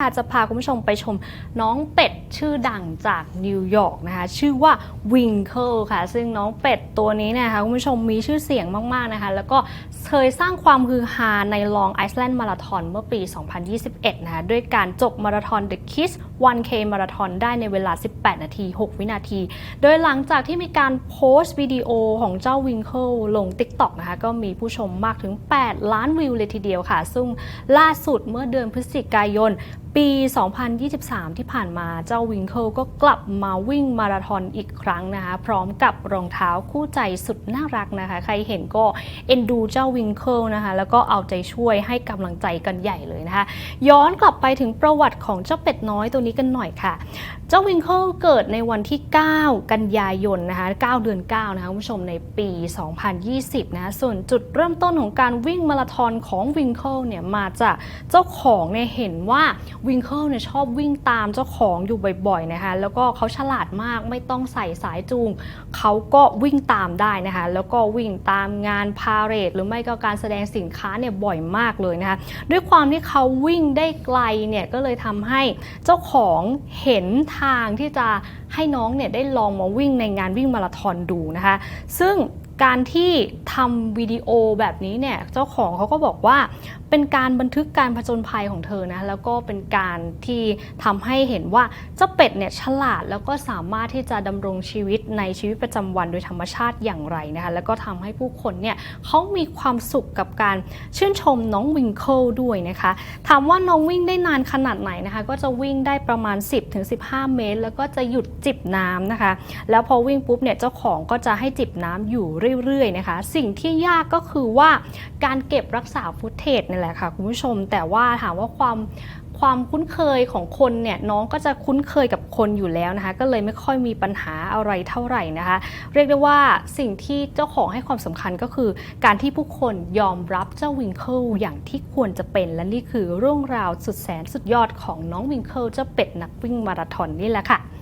ค่ะจะพาคุณผู้ชมไปชมน้องเป็ดชื่อดังจากนิวยอร์กนะคะ ชื่อว่าวิงเคิลค่ะ ซึ่งน้องเป็ดตัวนี้เนะคะคุณผู้ชมมีชื่อเสียงมาก ๆ นะคะ แล้วก็เคยสร้างความฮือฮาในลองไอซ์แลนด์มาราธอนเมื่อปี 2021 นะคะ ด้วยการจบมาราธอน The Kiss 1K มาราธอนได้ในเวลา 18 นาที 6 วินาที โดยหลังจากที่มีการโพสต์วิดีโอของเจ้าวิงเคิลลง TikTok นะคะ ก็มีผู้ชมมากถึง 8 ล้านวิวเลยทีเดียวค่ะ ซึ่งล่าสุดเมื่อเดือนพฤศจิกายน ปี 2023 ที่ผ่านมาเจ้าวิงเคิลก็กลับมาวิ่งมาราธอนอีกครั้งนะคะพร้อมกับรองเท้าคู่ใจสุดน่ารักนะคะ ใครเห็นก็เอ็นดูเจ้าวิงเคิลนะคะแล้วก็เอาใจช่วยให้กำลังใจกันใหญ่เลยนะคะ ย้อนกลับไปถึงประวัติของเจ้าเป็ดน้อยตัวนี้กันหน่อยค่ะ เจ้าวิงเคิลเกิดในวันที่ 9 กันยายนนะคะ 9 เดือน 9 นะคะคุณผู้ชมในปี 2020 นะะส่วนจุดเริ่มต้นของการวิ่งมาราธอนของวิงเคิลเนี่ยมาจากเจ้าของเนี่ยเห็นว่าวิงเคิลเนี่ยชอบวิ่งตามเจ้าของอยู่บ่อยๆนะคะแล้วก็เขาฉลาดมากไม่ต้องใส่สายจูง เขาก็วิ่งตามได้นะคะแล้วก็วิ่งตามงานพาเหรดหรือไม่ก็การแสดงสินค้าเนี่ยบ่อยมากเลยนะคะด้วยความที่เขาวิ่งได้ไกลเนี่ยก็เลยทำให้เจ้าของเห็นทางที่จะให้น้องเนี่ยได้ลองมาวิ่งในงานวิ่งมาราธอนดูนะคะซึ่ง การที่ทำวิดีโอแบบนี้เนี่ยเจ้าของเขาก็บอกว่าเป็นการบันทึกการผจญภัยของเธอนะแล้วก็เป็นการที่ทำให้เห็นว่าเจ้าเป็ดเนี่ยฉลาดแล้วก็สามารถที่จะดำรงชีวิตในชีวิตประจำวันโดยธรรมชาติอย่างไรนะคะแล้วก็ทำให้ผู้คนเนี่ยเขามีความสุขกับการชื่นชมน้องวิงเคิลด้วยนะคะถามว่าน้องวิ่งได้นานขนาดไหนนะคะก็จะวิ่งได้ประมาณ 10-15 เมตร แล้วก็จะหยุดจิบน้ำนะคะ แล้วพอวิ่งปุ๊บเนี่ยเจ้าของก็จะให้จิบน้ำอยู่เเรื่อยๆนะคะ สิ่งที่ยากก็คือว่าการเก็บรักษาฟุตเทจนี่แหละค่ะคุณผู้ชม แต่ว่าถามว่าความความคุ้นเคยของคนเนี่ยน้องก็จะคุ้นเคยกับคนอยู่แล้วนะคะ ก็เลยไม่ค่อยมีปัญหาอะไรเท่าไหร่นะคะ เรียกได้ว่าสิ่งที่เจ้าของให้ความสำคัญก็คือ การที่ผู้คนยอมรับเจ้าวิงเคิลอย่างที่ควรจะเป็นและนี่คือเรื่องราวสุดแสนสุดยอดของน้องวิงเคิลเจ้าเป็ดนักวิ่งมาราธอนนี่แหละค่ะ